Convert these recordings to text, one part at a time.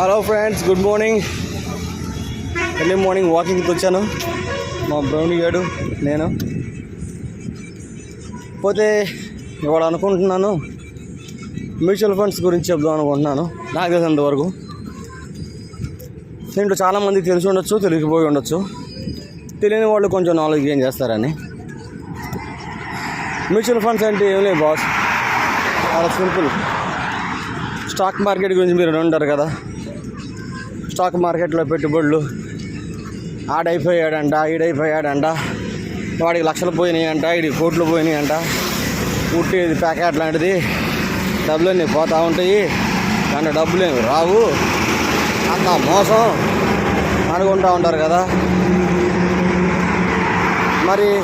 Hello friends good morning early morning వాకింగ్కి వచ్చాను. మా బ్రౌన్ గాడు నేను. పోతే ఇవాళ అనుకుంటున్నాను. మ్యూచువల్ ఫండ్స్ గురించి చెప్దాం అనుకుంటున్నాను. నాకు తెలిసినంత వరకు. దీంట్లో చాలామంది తెలిసి ఉండొచ్చు తెలియకపోయి ఉండొచ్చు. తెలియని వాళ్ళు కొంచెం నాలెడ్జ్ గెయిన్ చేస్తారని. మ్యూచువల్ ఫండ్స్ అంటే ఏం లేదు బాస్ చాలా సింపుల్. స్టాక్ మార్కెట్ గురించి మీరు ఉంటారు కదా. స్టాక్ మార్కెట్లో పెట్టుబడులు ఆడైపోయాడంట ఈడైపోయాడంట. వాడికి లక్షలు పోయినాయి అంట ఈడికి కోట్లు పోయినాయి అంట ప్యాకెట్ లాంటిది. డబ్బులన్నీ పోతూ ఉంటాయి. కానీ డబ్బులు ఏమి రావు. అంత మోసం అనుకుంటూ ఉంటారు కదా. మరి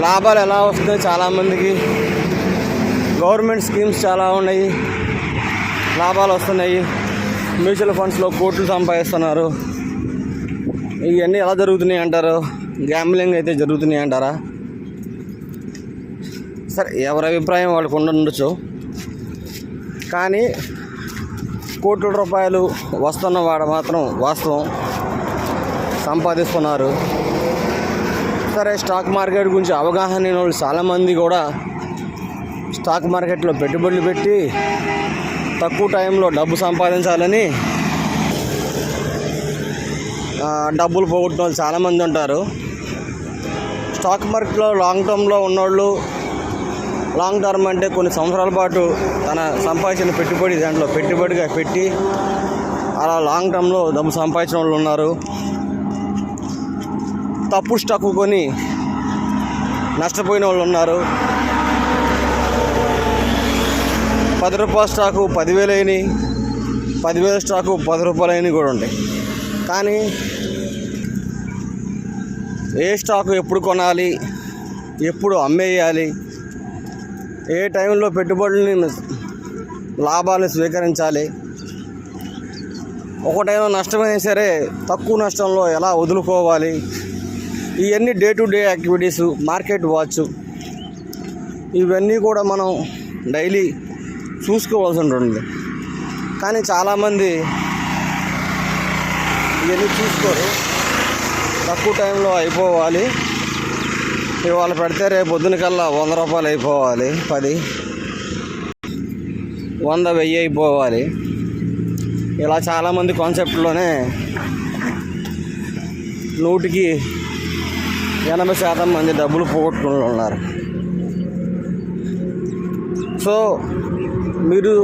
లాభాలు ఎలా వస్తున్నాయి చాలామందికి? గవర్నమెంట్ స్కీమ్స్ చాలా ఉన్నాయి. లాభాలు వస్తున్నాయి. మ్యూచువల్ ఫండ్స్లో కోట్లు సంపాదిస్తున్నారు. ఇవన్నీ ఎలా జరుగుతున్నాయి అంటారు? గ్యాంబ్లింగ్ అయితే జరుగుతున్నాయి అంటారా? సరే ఎవరి అభిప్రాయం వాళ్ళకు ఉండొచ్చు. కానీ కోట్ల రూపాయలు వస్తున్న వాడు మాత్రం వాస్తవం. సంపాదిస్తున్నారు. సరే స్టాక్ మార్కెట్ గురించి అవగాహన లేని వాళ్ళు చాలామంది కూడా స్టాక్ మార్కెట్లో పెట్టుబడులు పెట్టి తక్కువ టైంలో డబ్బు సంపాదించాలని డబ్బులు పోగొట్టిన వాళ్ళు చాలామంది ఉంటారు. స్టాక్ మార్కెట్లో లాంగ్ టర్మ్లో ఉన్నోళ్ళు లాంగ్ టర్మ్ అంటే కొన్ని సంవత్సరాల పాటు తన సంపాదించిన పెట్టుబడి దాంట్లో పెట్టుబడిగా పెట్టి అలా లాంగ్ టర్మ్లో డబ్బు సంపాదించిన వాళ్ళు ఉన్నారు. తప్పు స్టాక్ కొని నష్టపోయిన వాళ్ళు ఉన్నారు. పది రూపాయల స్టాకు పదివేలు అయినాయి. పదివేల స్టాకు పది రూపాయలు అయినవి కూడా ఉంటాయి కానీ ఏ స్టాకు ఎప్పుడు కొనాలి ఎప్పుడు అమ్మేయాలి ఏ టైంలో పెట్టుబడుల్ని లాభాలను స్వీకరించాలి ఒక టైంలో నష్టమైనా సరే తక్కువ నష్టంలో ఎలా వదులుకోవాలి ఇవన్నీ day to day activities market watch ఇవన్నీ కూడా మనం డైలీ చూసుకోవాల్సి ఉంటుంది కానీ చాలామంది ఇవన్నీ చూసుకోరు తక్కువ టైంలో అయిపోవాలి. ఇవాళ పెడితే రేపు పొద్దున కల్లా వంద రూపాయలు అయిపోవాలి పది. వంద వెయ్యి అయిపోవాలి. ఇలా చాలామంది కాన్సెప్ట్లోనే నూటికి ఎనభై శాతం మంది డబ్బులు పోగొట్టుకుని ఉన్నారు. సో మీరు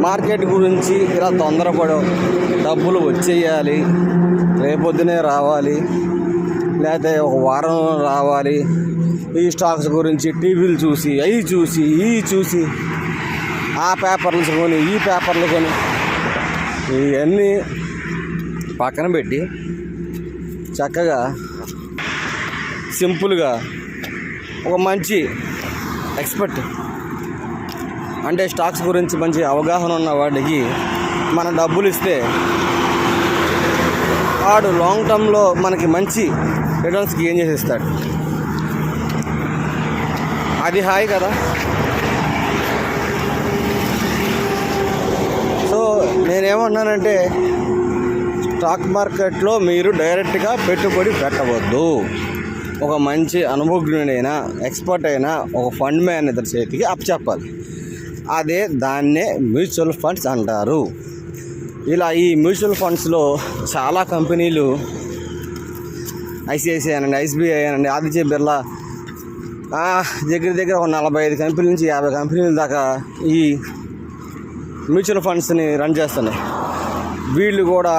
మార్కెట్ గురించి ఇలా తొందరపడం డబ్బులు వచ్చేయాలి రేపొద్దునే రావాలి లేకపోతే ఒక వారం రావాలి ఈ స్టాక్స్ గురించి టీవీలు చూసి అవి చూసి ఇవి చూసి ఆ పేపర్లు కొని ఈ పేపర్లు కొని ఇవన్నీ పక్కన పెట్టి చక్కగా సింపుల్గా ఒక మంచి ఎక్స్పర్ట్ అంటే స్టాక్స్ గురించి మంచి అవగాహన ఉన్న వాడికి మన డబ్బులు ఇస్తే వాడు లాంగ్ టర్మ్లో మనకి మంచి రిటర్న్స్ గెయిన్ చేసి ఇస్తాడు అది హాయ్ కదా. సో నేనేమన్నానంటే స్టాక్ మార్కెట్లో మీరు డైరెక్ట్గా పెట్టుబడి పెట్టవద్దు. ఒక మంచి అనుభవజ్ఞుడైన ఎక్స్పర్ట్ అయిన ఒక ఫండ్ మేనేజర్ చేతికి అప్పచెప్పాలి. అదే దాన్నే మ్యూచువల్ ఫండ్స్ అంటారు. ఇలా ఈ మ్యూచువల్ ఫండ్స్లో చాలా కంపెనీలు ఐసిఐసిఐ అనండి ఐసిబిఐ అనండి ఆదిత్య బిర్లా దగ్గర దగ్గర ఒక నలభై ఐదు కంపెనీల నుంచి యాభై కంపెనీల దాకా ఈ మ్యూచువల్ ఫండ్స్ని రన్ చేస్తున్నాయి. వీళ్ళు కూడా